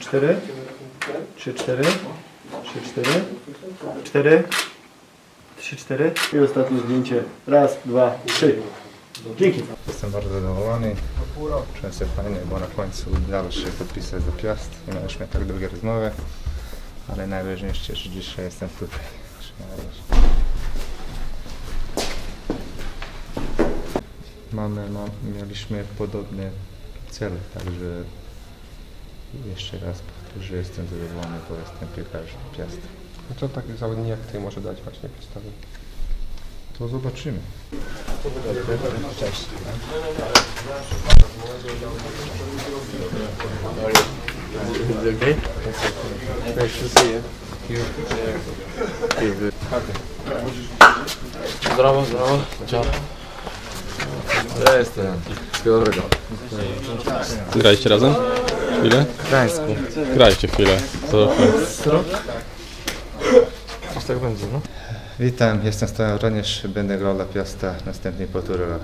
4, 3, 4, 3, 4, 4, 3, 4 i ostatnie zdjęcie. Raz, dwa, trzy. Dzięki. Jestem bardzo zadowolony. Czułem się fajnie, bo na końcu udało się podpisać za Piast i mieliśmy tak długie rozmowy. Ale najważniejsze, że dzisiaj jestem tutaj. Mamy, no, mieliśmy podobne cele, także jeszcze raz powtórzę, jestem zadowolony, bo jestem piłkarzem Piast. No to taki zawodnik jak ty może dać właśnie podstawy. To zobaczymy. Cześć. Zdrowo, zdrowo. Ciao. Ja jestem. Wszystkiego dobrego. Graliście razem? Chwilę? W Gdańsku. Grajcie chwilę. To Rok? Coś tak będzie, no. Witam, jestem Stojan Roniesz, będę grał dla Piasta następny półtora rok.